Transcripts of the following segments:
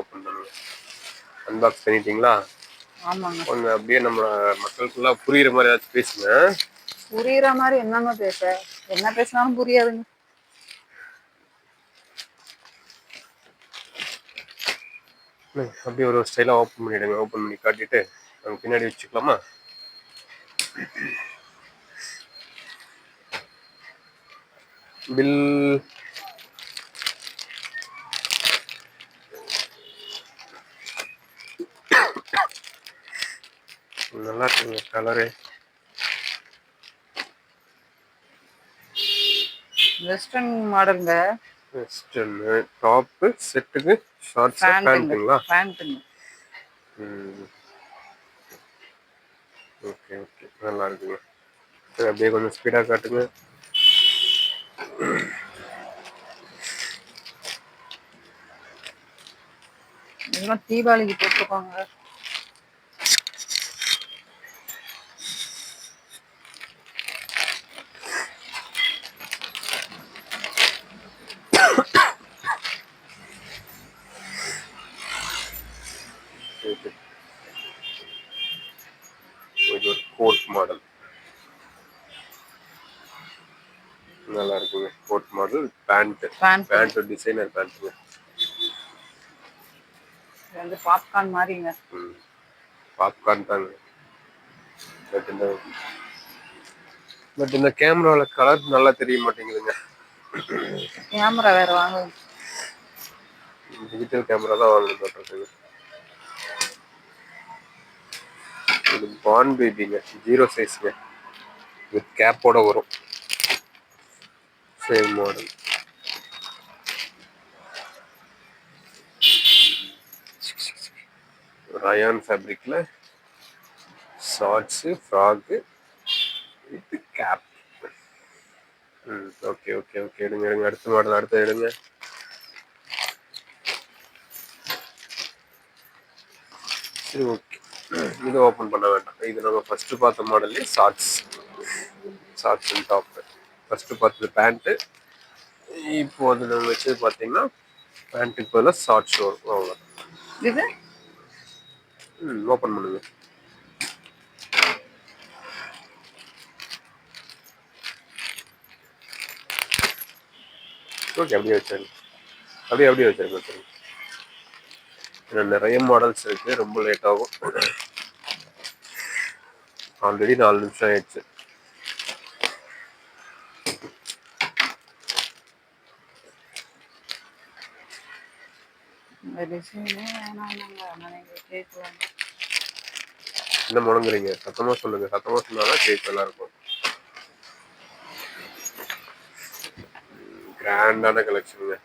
Open பண்ணுங்க unbox பண்ணிட்டீங்களா? ஆமாங்க. கொஞ்சம் அப்படியே நம்ம மக்களுக்குலாம் புரியுற மாதிரி ஏதாச்சும் பேசுங்க. புரியுற மாதிரி என்னங்க பேச? என்ன பேசினாலும் புரியாதுங்க. அப்படியே ஒரு ஸ்டைலாக ஓப்பன் பண்ணிடுங்க. ஓப்பன் பண்ணி காட்டிட்டு நம்ம பின்னாடி வச்சுக்கலாமா? பில் நல்லா இருக்குங்க கலரு வெஸ்டர்ன் மாடலுங்க வெஸ்டர்னு டாப்பு செட்டுக்கு ஷார்ட்ஸ் பேண்ட்டுங்க பேண்ட்டுங்களா பேண்ட்டுங்க ஓகே ஓகே நல்லா இருக்குங்க. சரி அப்படியே கொஞ்சம் ஸ்பீடாக காட்டுங்க. இதெல்லாம் தீபாவளிக்கு போட்டுருக்கோங்க ஓகே இது ஒரு கோட் மாடல் நல்லா இருக்குங்க coat model pant pant designer பேண்ட்டுங்க இது வந்து பாப்கார்ன் மாதிரிங்க பாப்கார்ன் தாங்க. பட் இந்த பட் இந்த கேமராவில் கலர் நல்லா தெரிய மாட்டேங்குதுங்க. கேமரா வேற வாங்க டிஜிட்டல் கேமரா தான் வாங்கணும் இது பான் பேபிங்க ஜீரோ சைஸ்ங்க வித் கேப்போட வரும். சேம் மாடல் ரயான் ஃபேப்ரிக்கில் ஷார்ட்ஸு ஃப்ராக்கு வித் கேப் ம் ஓகே ஓகே ஓகே எடுங்க எடுங்க. அடுத்த மாடல் அடுத்த எடுங்க. சரி ஓகே இது ஓப்பன் பண்ண வேண்டாம். இது நம்ம ஃபஸ்ட்டு பார்த்த மாடல்லே ஷார்ட்ஸ் ஷார்ட்ஸ் அண்ட் ஃபர்ஸ்ட் பார்த்தது பேண்ட்டு இப்போ அது நம்ம வச்சது பார்த்தீங்கன்னா பேண்ட்டுக்கு பதிலாக ஷார்ட்ஸ் வரும் அவ்வளோ இது? ம் ஓப்பன் பண்ணுங்க. ஓகே அப்படியே வச்சிருங்க. அப்படியே அப்படியே வச்சிருங்க வச்சிருங்க. இன்னும் நிறைய மாடல்ஸ் இருக்கு ரொம்ப லேட் ஆகும். ஆல்ரெடி நாலு நிமிஷம் ஆயிடுச்சு. இந்த டிசைனே ஆனால் கேட்கலாம் என்ன முழங்குறீங்க? சத்தமா சொல்லுங்க. சத்தமா சொன்னாதான் கேக் நல்லா இருக்கும். கிராண்டான கலெக்ஷனுங்க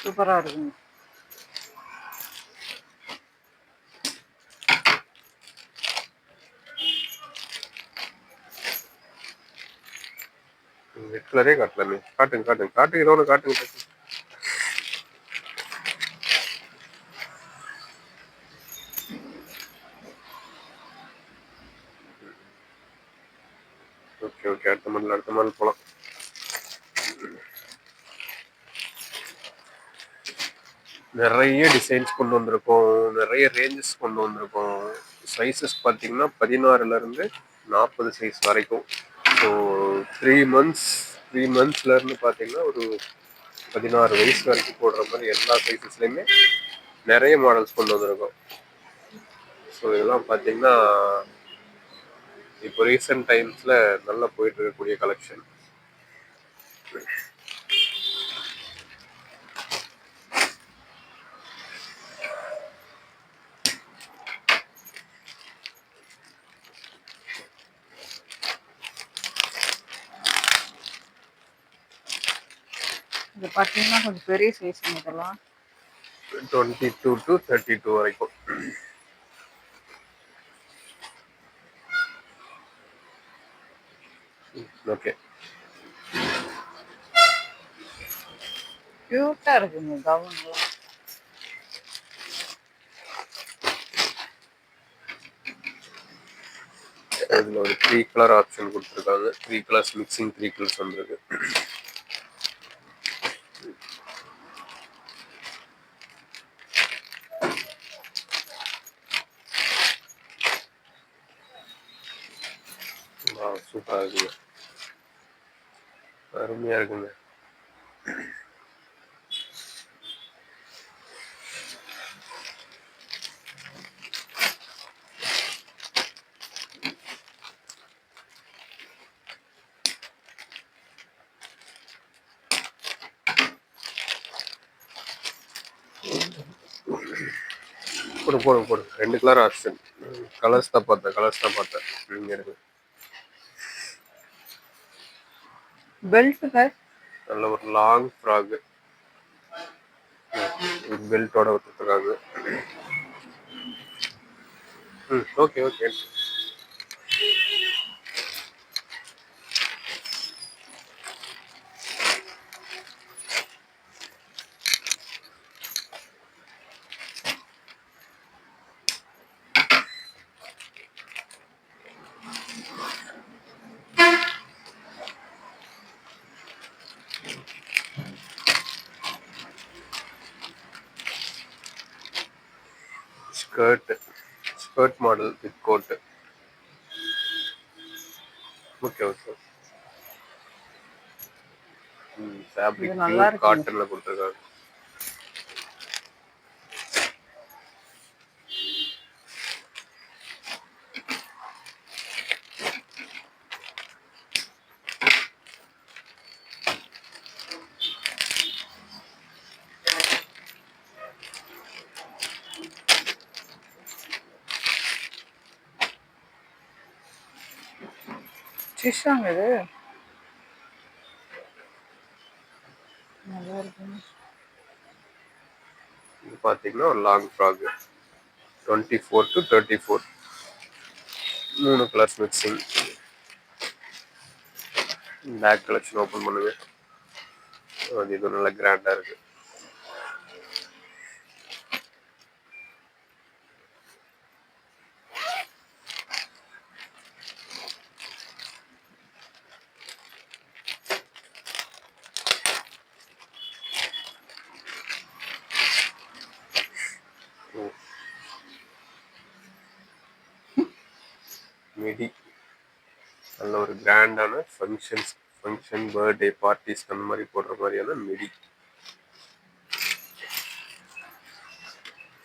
சூப்பராக இருக்குங்க. கலரே காட்டலாமே காட்டுங்க காட்டுங்க. காட்டுங்க ஏதோ ஒன்று காட்டுங்க. Okay okay. அடுத்த மாடல் அடுத்த மாடல் போகலாம் நிறைய டிசைன்ஸ் கொண்டு வந்திருக்கோம். நிறைய ரேஞ்சஸ் கொண்டு வந்திருக்கோம். சைஸஸ் பார்த்தீங்கன்னா பதினாறுலேருந்து நாற்பது சைஸ் வரைக்கும். ஸோ த்ரீ மந்த்ஸ் த்ரீ மந்த்ஸ்லேருந்து பார்த்தீங்கன்னா ஒரு பதினாறு வயசு வரைக்கும் போடுற மாதிரி எல்லா சைஸஸ்லேயுமே நிறைய மாடல்ஸ் கொண்டு வந்திருக்கோம். ஸோ இதெல்லாம் பார்த்தீங்கன்னா இப்போ ரீசெண்ட் டைம்ஸில் நல்லா போயிட்டு இருக்கக்கூடிய கலெக்ஷன் இது பார்த்தீங்கன்னா கொஞ்சம் பெரிய சைஸ் இதெல்லாம். Twenty two to thirty two வரைக்கும் ஓகே க்யூட்டாக இருக்குங்க கவுன்லாம் இதில் ஒரு த்ரீ கலர் ஆப்ஷன் கொடுத்துருக்காங்க. Three colours mixing three colours வந்திருக்கு. சூப்பராக இருக்குங்க அருமையாக இருக்குங்க. போடு போடு போடு. ரெண்டு கலர் ஆப்ஷன் கலர்ஸ் தான் பார்த்தேன் கலர்ஸ் தான் பார்த்தேன். இங்கே இருக்கு. பெல்ட் சார் நல்ல ஒரு லாங் ஃப்ராக் பெல்ட்டோட கொடுத்துருக்காங்க ம் okay okay skirt skirt model with coat okay okay ம் ஃபேப்ரிக். காட்டன்ல கொடுத்துருக்காங்க. சிஷ்ஷாங்க இது நல்லா இருக்குங்க இது பார்த்தீங்கன்னா ஒரு long frock twenty four to thirty four மூணு colours mixing pack collection open பண்ணுங்க. அது இது நல்ல கிராண்டாக இருக்கு மிடி நல்ல ஒரு கிராண்டான ஃபங்க்ஷன்ஸ் ஃபங்க்ஷன் பர்த்டே பார்ட்டிஸ் அந்த மாதிரி போடுற மாதிரியான மிடி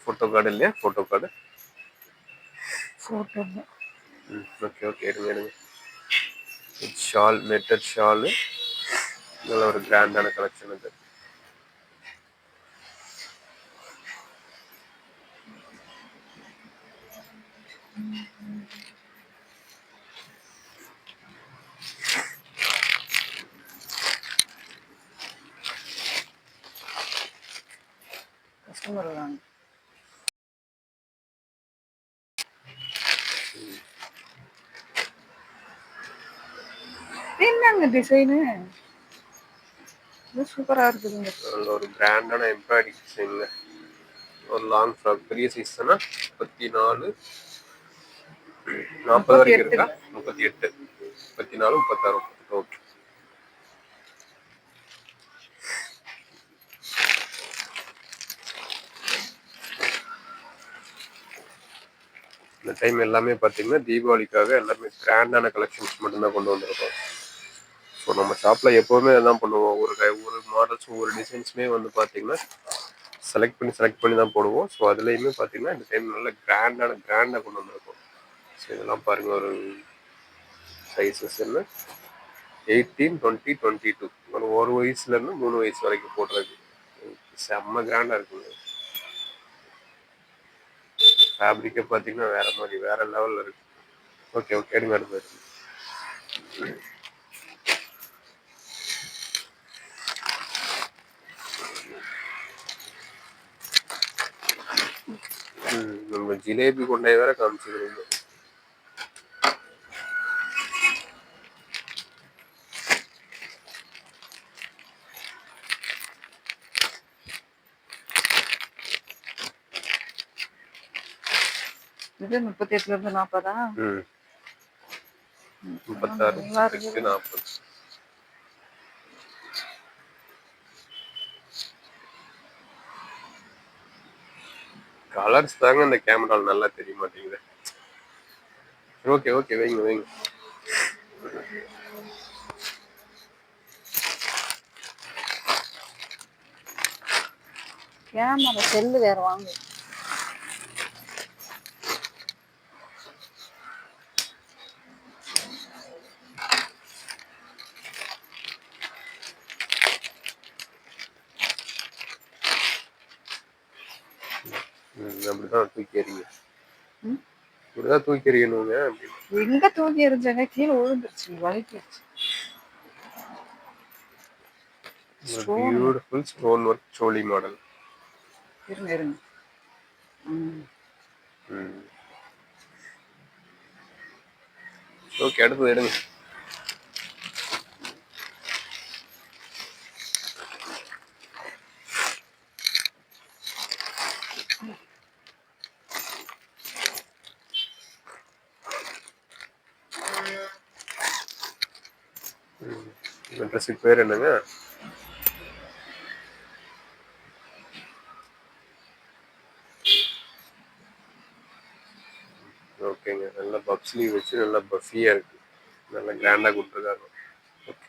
ஃபோட்டோ கார்டு இல்லையா? ஃபோட்டோ கார்டு ஃபோட்டோ ம் ஓகே ஓகே எடுங்க எடுங்க. ஷால் நெட்டட் ஷாலு நல்ல ஒரு கிராண்டான கலெக்ஷன் இது கஸ்டமர் வராங்க. என்னங்க டிசைனு இது சூப்பரா இருக்குதுங்க ஒரு கிராண்டான எம்ப்ராய்டரி டிசைனுங்க ஒரு லாங் ஃப்ராக் பெரிய சைஸ் தானே முப்பத்தி நாலு நாற்பது வரைக்கும் இருக்கா? முப்பத்தி எட்டு. முப்பத்தி நாலு முப்பத்தாறு முப்பத்தெட்டு. ஓகே இந்த டைம் எல்லாமே பார்த்தீங்கன்னா தீபாவளிக்காக எல்லாமே கிராண்டான கலெக்ஷன்ஸ் மட்டும்தான் கொண்டு வந்திருக்கோம். ஸோ நம்ம ஷாப்பில் எப்போவுமே அதான் பண்ணுவோம். ஒரு ஒரு மாடல்ஸ் ஒரு டிசைன்ஸுமே வந்து பார்த்தீங்கன்னா செலக்ட் பண்ணி செலக்ட் பண்ணி தான் போடுவோம். ஸோ அதுலேயுமே பார்த்தீங்கன்னா இந்த டைம் நல்ல கிராண்டான கிராண்டாக கொண்டு வந்திருக்கோம். ஸோ இதெல்லாம் பாருங்கள் ஒரு சைஸஸ் என்ன? எயிட்டீன் டுவெண்ட்டி டுவெண்ட்டி டூ ஒரு ஒரு வயசுலேருந்து மூணு வயசு வரைக்கும் போடுறது. செம்ம கிராண்டாக இருக்குங்க. ஃபேப்ரிக்கை பார்த்தீங்கன்னா வேற மாதிரி வேற லெவலில் இருக்கு. ஓகே ஓகே எடுங்க அடுத்து ம், நம்ம ஜிலேபி கொண்டே வேற காமிச்சிருந்தோம் இது முப்பத்தி எட்டுல இருந்து நாற்பதா முப்பத்தாறு. நாற்பது கலர்ஸ் தாங்க இந்த கேமரால நல்லா தெரிய மாட்டேங்குது. ஓகே ஓகே வைங்க வைங்க. கேமரா செல்லு வேற வாங்கு ம், அப்படிதான் தூக்கி எறிங்க? இப்படிதான் தூக்கி எறியணுங்க எங்க தூக்கி எரிஞ்சாங்க கீழே விழுந்துருச்சு வலிக்கிடுச்சு Stone. Beautiful stone work choli model இருங்க இருங்க. ஓகே அடுத்தது எடுங்க ம். இந்த ட்ரெஸ்ஸுக்கு பேர் என்னங்க? ஓகேங்க. நல்லா பப்ஸ்லி வச்சு நல்லா பஃபியாக இருக்கு. நல்லா கிராண்டாக கொடுத்துருக்காங்க. ஓகே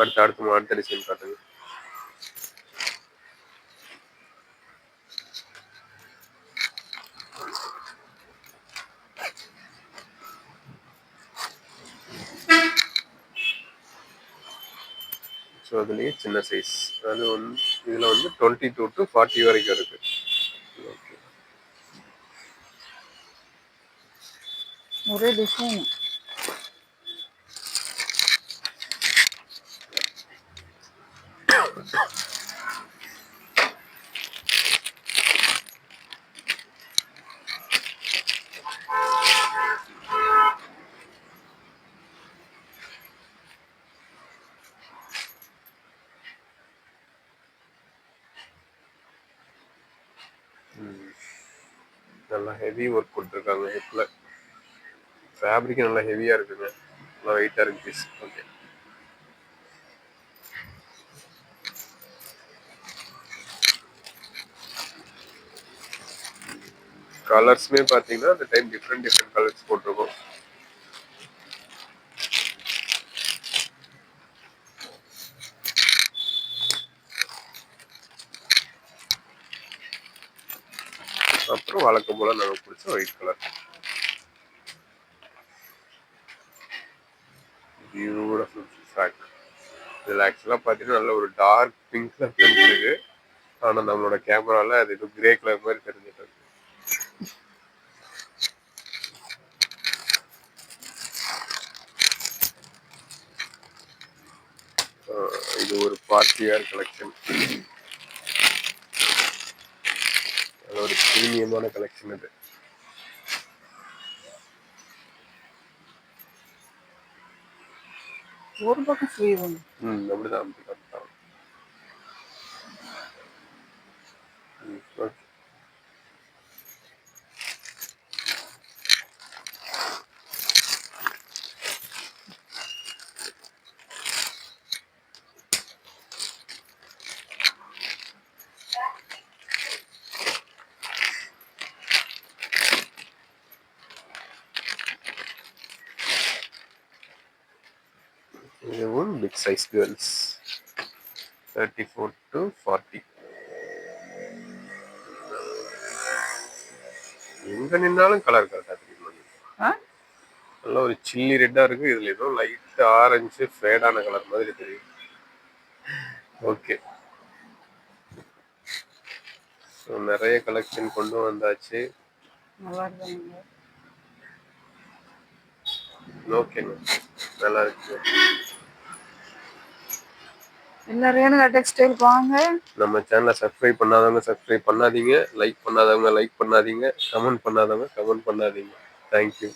அடுத்து அடுத்து அடுத்த டிசைன் காட்டுங்க. ஸோ சின்ன சைஸ் அது வந்து இதில் வந்து டுவெண்ட்டி டூ டு ஃபார்ட்டி வரைக்கும் இருக்கு. ஒரே டிசைன் நல்லா ஹெவி ஒர்க் கொடுத்துருக்காங்க ஹிப்பில் ஃபேப்ரிக் நல்லா ஹெவியாக இருக்குங்க. நல்லா வெயிட்டாக இருக்கு பீஸ் ஓகே கலர்ஸுமே பார்த்தீங்கன்னா அந்த டைம் டிஃப்ரெண்ட் டிஃப்ரெண்ட் கலர்ஸ் போட்டிருக்கோம். அப்புறம் வழக்கம் போல நாங்கள் பிடிச்ச ஒயிட் கலர் பியூட்டிஃபுல் ஃபேக் இதில் ஆக்சுவலாக பார்த்தீங்கன்னா நல்ல ஒரு டார்க் பிங்க்ல தெரிஞ்சிருக்கு. ஆனால் நம்மளோட கேமரால அது இது கிரே கலர் மாதிரி தெரிஞ்சிட்டு இருக்கு. இது ஒரு பார்ட்டியார் கலெக்ஷன் ஒரு பிரீமியமான கலெக்ஷன் இது ஒரு பக்கம் ஸ்லீவ் ம் அப்படிதான் அப்படி இதுவும் big size girls thirty four to forty எங்க நின்னாலும் கலர் கரெக்டாக தெரியும் நல்ல ஒரு சில்லி ரெட்டா இருக்கு. இதுல ஏதோ லைட் ஆரஞ்சு ஃபேடான கலர் மாதிரி தெரியும். ஓகே ஸோ நிறைய கலெக்ஷன் கொண்டு வந்தாச்சு. ஓகேங்க நல்லா இருக்கு. என்ன ரேணுகா டெக்ஸ்டைலுக்கு வாங்க நம்ம சேனலை சப்ஸ்கிரைப் பண்ணாதவங்க சப்ஸ்கிரைப் பண்ணாதீங்க. லைக் பண்ணாதவங்க லைக் பண்ணாதீங்க. கமெண்ட் பண்ணாதவங்க கமெண்ட் பண்ணாதீங்க. தேங்க்யூ